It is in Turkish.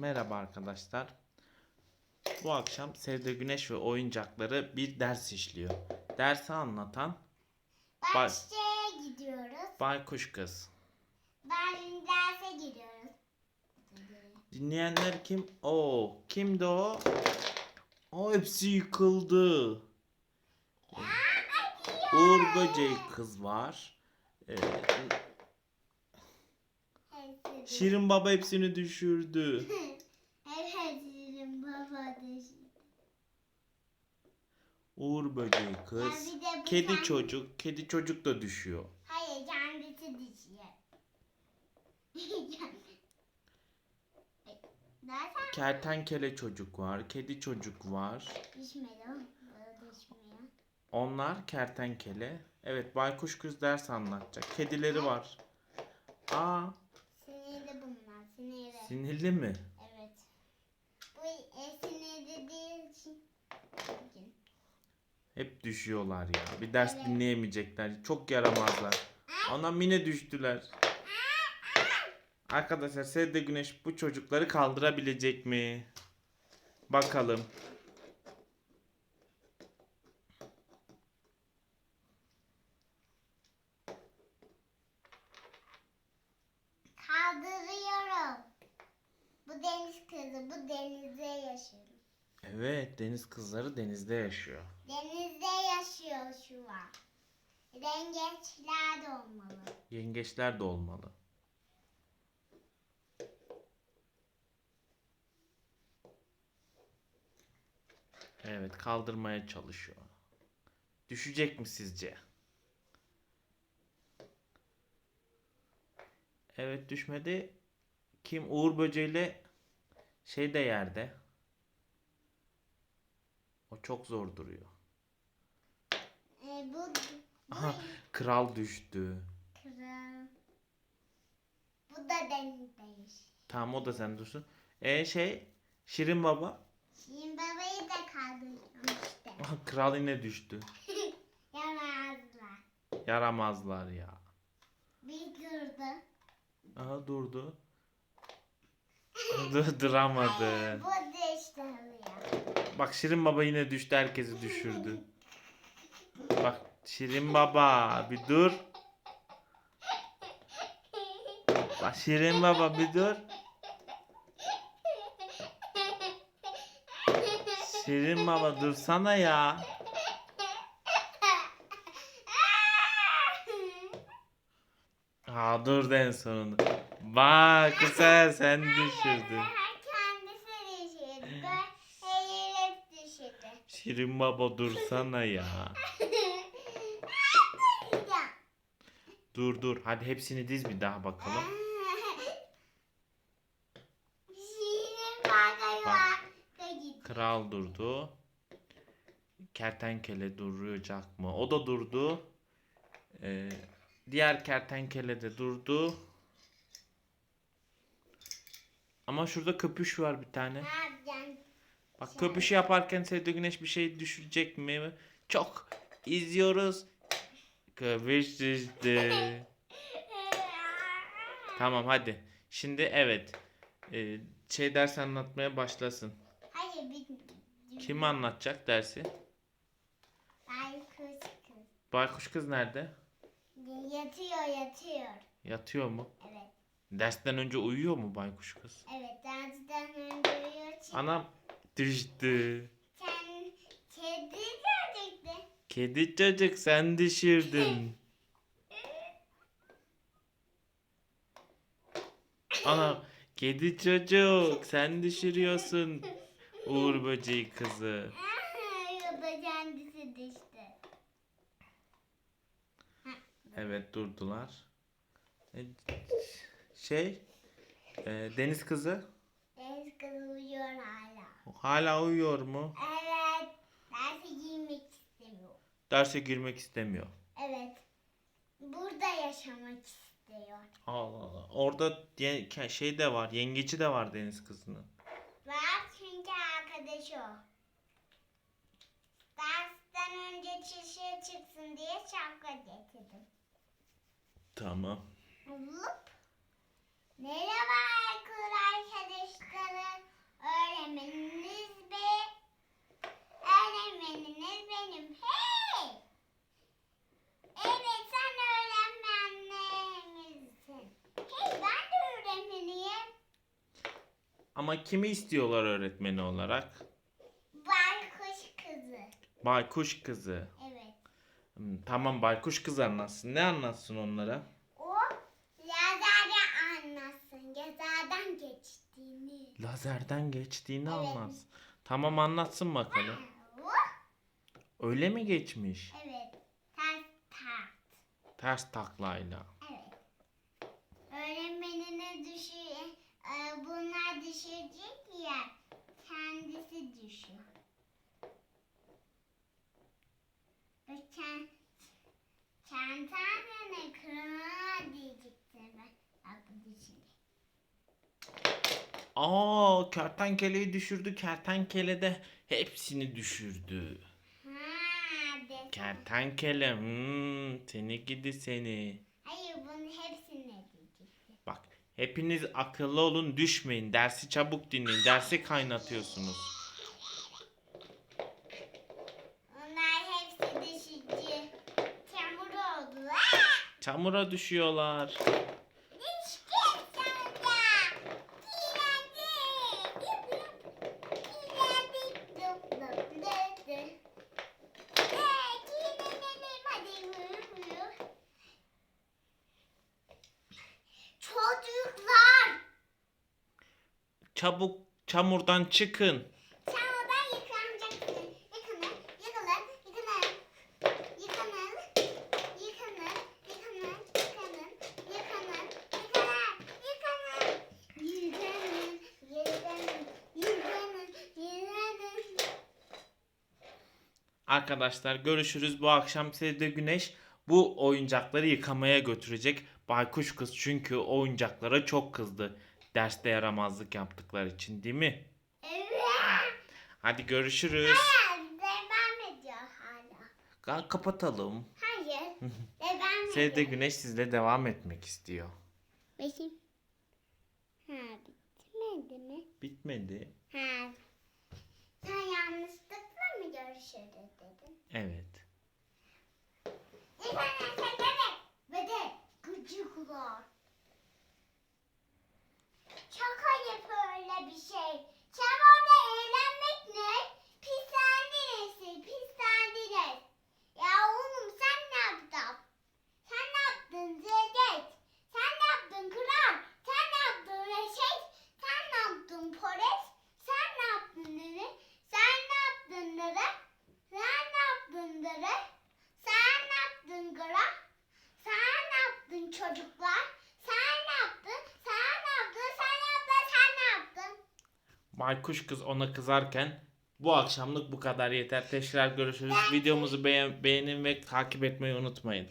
Merhaba arkadaşlar. Bu akşam Sevde Güneş ve oyuncakları bir ders işliyor. Dersi anlatan Bak. Bahçeye gidiyoruz. Baykuş Kız. Ben derse gidiyoruz. Dinleyenler kim? O kimdi o? O hepsi yıkıldı. Uğur Böceği kız var. Ee, Şirin Baba hepsini düşürdü. Evet Şirin baba düşün. Uğur Böceği kız. Ya bir de bu Kedi sen- çocuk. Kedi çocuk da düşüyor. Hayır kendisi düşüyor. Zaten Kertenkele çocuk var. Kedi çocuk var. düşmedi o. Düşmüyor. Onlar kertenkele. Evet baykuş kız ders anlatacak. Kedileri var. Aa. Sinirli. mi? evet. Bu e, sinirli değil için. Hep düşüyorlar ya. Bir ders Evet. dinleyemeyecekler. Çok yaramazlar. Ona mine düştüler. Arkadaşlar Sevde Güneş bu çocukları kaldırabilecek mi? Bakalım. Kaldırıyorum. Bu deniz kızı. Bu denizde yaşıyor. Evet deniz kızları denizde yaşıyor. Denizde yaşıyor şu an. Rengeçler de olmalı. Yengeçler de olmalı. Evet kaldırmaya çalışıyor. Düşecek mi sizce? Evet düşmedi. Kim Uğur böceğiyle şey de yerde. O çok zor duruyor. E, bu, bu Aha kral düştü. kral. Bu da denizdeyiz. Tamam o da sen dursun. E şey Şirin Baba. Şimdi babayı da kaldırıyorum işte. Aha, kral yine düştü. Yaramazlar. Yaramazlar ya. Bir durdu. Aha durdu. Dur, duramadı. Bu işte alıyor. Bak Şirin Baba yine düştü herkesi düşürdü. Bak Şirin Baba bir dur. Bak Şirin Baba bir dur. Şirin Baba dursana ya. Aa dur en sonunda. Bak güzel sen düşürdün. Kendisi düşürdü. Hayır hep düşürdü. Şirin Baba dursana ya. Dur dur. Hadi hepsini diz bir daha bakalım. Gitti. Kral durdu. Kertenkele duracak mı? O da durdu. Ee, diğer kertenkele de durdu. Ama şurada köpüş var bir tane. Ne yapacaksın? Bak köpüşü yaparken Sevde Güneş bir şey düşürecek mi? Çok izliyoruz. Köpüş düştü. Tamam hadi. Şimdi evet. Ee, şey ders anlatmaya başlasın. Hayır bir Kim anlatacak dersi? Baykuş kız. Baykuş kız nerede? Yatıyor yatıyor. Yatıyor mu? Evet. Dersten önce uyuyor mu baykuş kız? Evet dersten önce uyuyor. Çünkü Anam düştü. Sen kedi görecekti. Kedi çocuk sen düşürdün. Anam kedi çocuk sen düşürüyorsun. Uğur böceği kızı. Ya da kendisi düştü. Evet durdular. E, Şey e, deniz kızı hala. uyuyor mu? Evet. Dersi giymek istemiyor. Derse girmek istemiyor. Evet. Burada yaşamak istiyor. Allah Allah. Orada şey de var. Yengeci de var deniz kızının. Var çünkü arkadaşı o. Dersten önce çişe çıksın diye şapka getirdim. Tamam. Hop. Merhaba Ama kimi istiyorlar öğretmeni olarak? Baykuş kızı. Baykuş kızı. Evet. Hmm, tamam baykuş kız anlatsın. Ne anlatsın onlara? O lazerden anlatsın. Gezerden geçtiğini. Lazerden geçtiğini anlatsın. Tamam anlatsın bakalım. Öyle mi geçmiş? evet. Ters ters. Ters taklayla. Evet. Öğretmenine düşüyor. E, bunlar düşecek ya. Geçen Çantanene kırma diyecektim ben. Düşünce. Aa kertenkeleyi düşürdü. Kertenkele de hepsini düşürdü. Ha desem. Kertenkele hmm, seni gidi seni. Hayır bunun hepsini diyecektim. Bak hepiniz akıllı olun düşmeyin. Dersi çabuk dinleyin. Dersi kaynatıyorsunuz. Onlar hepsi düşücü. Çamur oldular. Çamura düşüyorlar. İşte sonunda. Kirlendi. Kirlendi. Dup dup dı dı. Ee, kirlenelim. Hadi vur vur. Çocuklar. Çabuk çamurdan çıkın. Arkadaşlar görüşürüz. Bu akşam Sevde Güneş bu oyuncakları yıkamaya götürecek. Baykuş kız çünkü oyuncaklara çok kızdı. Derste yaramazlık yaptıkları için değil mi? Evet. Hadi görüşürüz. Hayır, devam ediyor hala. Ka- Kapatalım. Hayır, devam ediyor. Sevde Güneş sizle devam etmek istiyor. Bakayım. Ha, bitmedi mi? Bitmedi. Ha. Evet. Çocuklar? Sen ne yaptın? Sen ne yaptın? Sen ne yaptın? Sen ne yaptın? Baykuş kız ona kızarken bu akşamlık bu kadar yeter. Tekrar görüşürüz. Videomuzu beğen- beğenin ve takip etmeyi unutmayın.